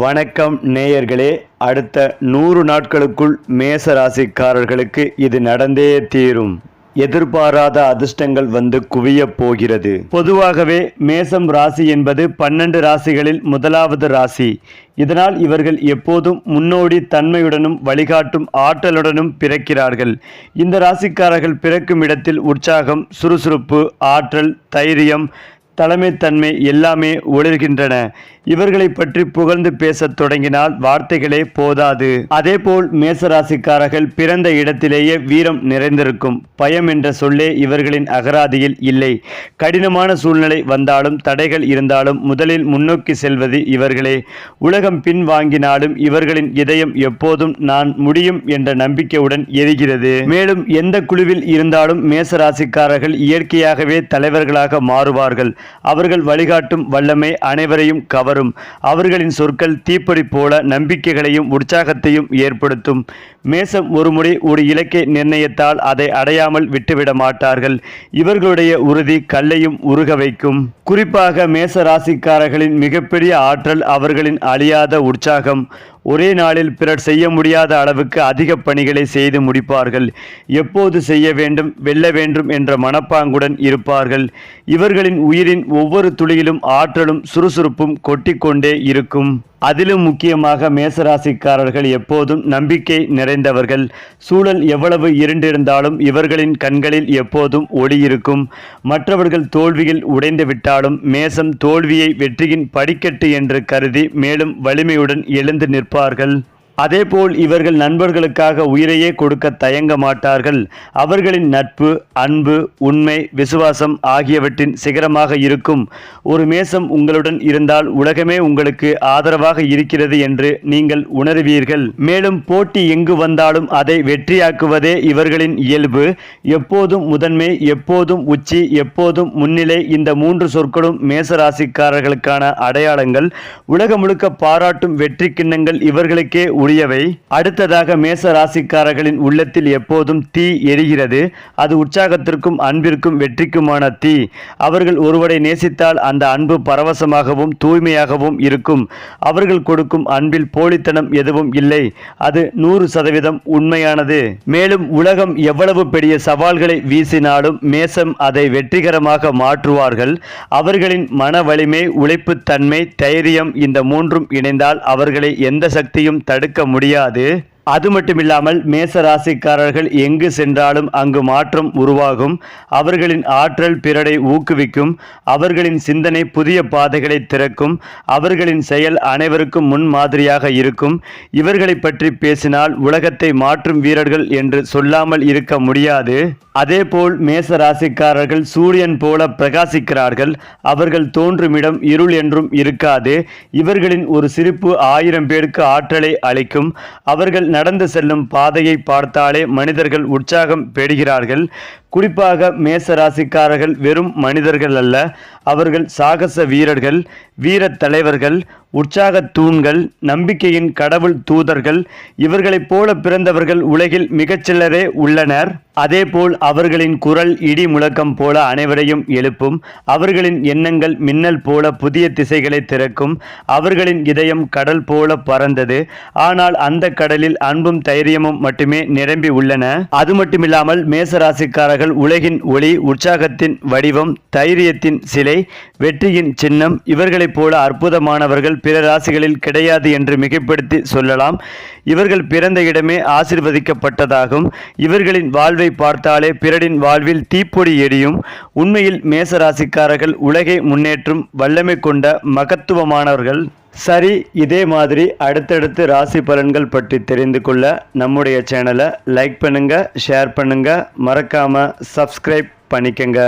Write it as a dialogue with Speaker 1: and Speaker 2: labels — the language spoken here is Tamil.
Speaker 1: வணக்கம் நேயர்களே. அடுத்த நூறு நாட்களுக்குள் மேச ராசிக்காரர்களுக்கு இது நடந்தே தீரும். எதிர்பாராத அதிர்ஷ்டங்கள் வந்து குவியப் போகிறது. பொதுவாகவே மேசம் ராசி என்பது பன்னெண்டு ராசிகளில் முதலாவது ராசி. இதனால் இவர்கள் எப்போதும் முன்னோடி தன்மையுடனும் வழிகாட்டும் ஆற்றலுடனும் பிறக்கிறார்கள். இந்த ராசிக்காரர்கள் பிறக்கும் இடத்தில் உற்சாகம் சுறுசுறுப்பு ஆற்றல் தைரியம் தலைமைத்தன்மை எல்லாமே ஒளிர்கின்றன. இவர்களை பற்றி புகழ்ந்து பேசத் தொடங்கினால் வார்த்தைகளே போதாது. அதேபோல் மேசராசிக்காரர்கள் பிறந்த இடத்திலேயே வீரம் நிறைந்திருக்கும். பயம் என்ற சொல்லே இவர்களின் அகராதியில் இல்லை. கடினமான சூழ்நிலை வந்தாலும் தடைகள் இருந்தாலும் முதலில் முன்னோக்கி செல்வது இவர்களே. உலகம் பின் வாங்கினாலும் இவர்களின் இதயம் எப்போதும் நான் முடியும் என்ற நம்பிக்கையுடன் எரிகிறது. மேலும் எந்த குழுவில் இருந்தாலும் மேசராசிக்காரர்கள் இயற்கையாகவே தலைவர்களாக மாறுவார்கள். அவர்கள் வழிகாட்டும் வல்லமை அனைவரையும் கவரும். அவர்களின் சொற்கள் தீப்பொறி போல நம்பிக்கைகளையும் உற்சாகத்தையும் ஏற்படுத்தும். மேசம் ஒருமுறை ஒரு இலக்கை நிர்ணயித்தால் அதை அடையாமல் விட்டுவிட மாட்டார்கள். இவர்களுடைய உறுதி கல்லையும் உருக வைக்கும். குறிப்பாக மேச ராசிக்காரர்களின் மிகப்பெரிய ஆற்றல் அவர்களின் அழியாத உற்சாகம். ஒரே நாளில் பிறர் செய்ய முடியாத அளவுக்கு அதிக பணிகளை செய்து முடிப்பார்கள். எப்போது செய்ய வேண்டும் வெல்ல வேண்டும் என்ற மனப்பாங்குடன் இருப்பார்கள். இவர்களின் உயிரின் ஒவ்வொரு துளியிலும் ஆற்றலும் சுறுசுறுப்பும் கொட்டிக்கொண்டே இருக்கும். அதிலும் முக்கியமாக மேசராசிக்காரர்கள் எப்போதும் நம்பிக்கை நிறைந்தவர்கள். சூழல் எவ்வளவு இருண்டிருந்தாலும் இவர்களின் கண்களில் எப்போதும் ஒளி இருக்கும். மற்றவர்கள் தோல்வியில் உடைந்து விட்டாலும் மேசம் தோல்வியை வெற்றியின் படிக்கட்டு என்று கருதி மேலும் வலிமையுடன் எழுந்து நிற்பார்கள். அதேபோல் இவர்கள் நண்பர்களுக்காக உயிரையே கொடுக்க தயங்க மாட்டார்கள். அவர்களின் நட்பு அன்பு உண்மை விசுவாசம் ஆகியவற்றின் சிகரமாக இருக்கும். ஒரு மேசம் உங்களுடன் இருந்தால் உலகமே உங்களுக்கு ஆதரவாக இருக்கிறது என்று நீங்கள் உணர்வீர்கள். மேலும் போட்டி எங்கு வந்தாலும் அதை வெற்றியாக்குவதே இவர்களின் இயல்பு. எப்போதும் முதன்மை எப்போதும் உச்சி எப்போதும் முன்னிலை இந்த மூன்று சொற்களும் மேசராசிக்காரர்களுக்கான அடையாளங்கள். உலகம் முழுக்க பாராட்டும் வெற்றி கிண்ணங்கள் இவர்களுக்கே உரியவை அடுத்ததாக மேச ராசிக்காரர்களின் உள்ளத்தில் எப்போதும் தீ எரிகிறது. அது உற்சாகத்திற்கும் அன்பிற்கும் வெற்றிக்குமான தீ. அவர்கள் ஒருவரை நேசித்தால் அந்த அன்பு பரவசமாகவும் தூய்மையாகவும் இருக்கும். அவர்கள் கொடுக்கும் அன்பில் போலித்தனம் எதுவும் இல்லை. அது நூறு சதவீதம் உண்மையானது. மேலும் உலகம் எவ்வளவு பெரிய சவால்களை வீசினாலும் மேசம் அதை வெற்றிகரமாக மாற்றுவார்கள். அவர்களின் மன வலிமை உழைப்புத்தன்மை தைரியம் இந்த மூன்றும் இணைந்தால் அவர்களை எந்த சக்தியும் தடுக்க இருக்க முடியாது. அது மட்டுமில்லாமல் மேச ராசிக்காரர்கள் எங்கு சென்றாலும் அங்கு மாற்றம் உருவாகும். அவர்களின் ஆற்றல் பிறரை ஊக்குவிக்கும். அவர்களின் சிந்தனை புதிய பாதைகளை திறக்கும். அவர்களின் செயல் அனைவருக்கும் முன் மாதிரியாக இருக்கும். இவர்களை பற்றி பேசினால் உலகத்தை மாற்றும் வீரர்கள் என்று சொல்லாமல் இருக்க முடியாது. அதேபோல் மேச ராசிக்காரர்கள் சூரியன் போல பிரகாசிக்கிறார்கள். அவர்கள் தோன்றுமிடம் இருள் என்றும் இருக்காது. இவர்களின் ஒரு சிரிப்பு ஆயிரம் பேருக்கு ஆற்றலை அளிக்கும். அவர்கள் நடந்து செல்லும் பாதையை பார்த்தாலே மனிதர்கள் உற்சாகம் பெறுகிறார்கள். குறிப்பாக மேச ராசிக்காரர்கள் வெறும் மனிதர்கள் அல்ல அவர்கள் சாகச வீரர்கள் வீரத் தலைவர்கள் உற்சாக தூண்கள் நம்பிக்கையின் கடவுள் தூதர்கள் இவர்களைப் போல பிறந்தவர்கள் உலகில் மிகச்சிலரே உள்ளனர். அதேபோல் அவர்களின் குரல் இடி முழக்கம் போல அனைவரையும் எழுப்பும். அவர்களின் எண்ணங்கள் மின்னல் போல புதிய திசைகளை திறக்கும். அவர்களின் இதயம் கடல் போல பறந்தது. ஆனால் அந்த கடலில் அன்பும் தைரியமும் மட்டுமே நிரம்பி உள்ளன. அது மட்டுமில்லாமல் மேசராசிக்காரர்கள் உலகின் ஒளி உற்சாகத்தின் வடிவம் தைரியத்தின் சிலை வெற்றியின் சின்னம் இவர்களைப் போல அற்புதமானவர்கள் பிற ராசிகளில் கிடையாது என்று மிகைப்படுத்தி சொல்லலாம். இவர்கள் பிறந்த இடமே ஆசிர்வதிக்கப்பட்டதாகும். இவர்களின் வாழ்வை பார்த்தாலே பிறரின் வாழ்வில் தீப்பொடி எரியும். உண்மையில் மேச ராசிக்காரர்கள் உலகை முன்னேற்றும் வல்லமை கொண்ட மகத்துவமானவர்கள். சரி இதே மாதிரி அடுத்தடுத்து ராசி பலன்கள் பற்றி தெரிந்து கொள்ள நம்முடைய சேனலை லைக் பண்ணுங்கள் ஷேர் பண்ணுங்கள் மறக்காமல் சப்ஸ்கிரைப் பண்ணிக்கங்க.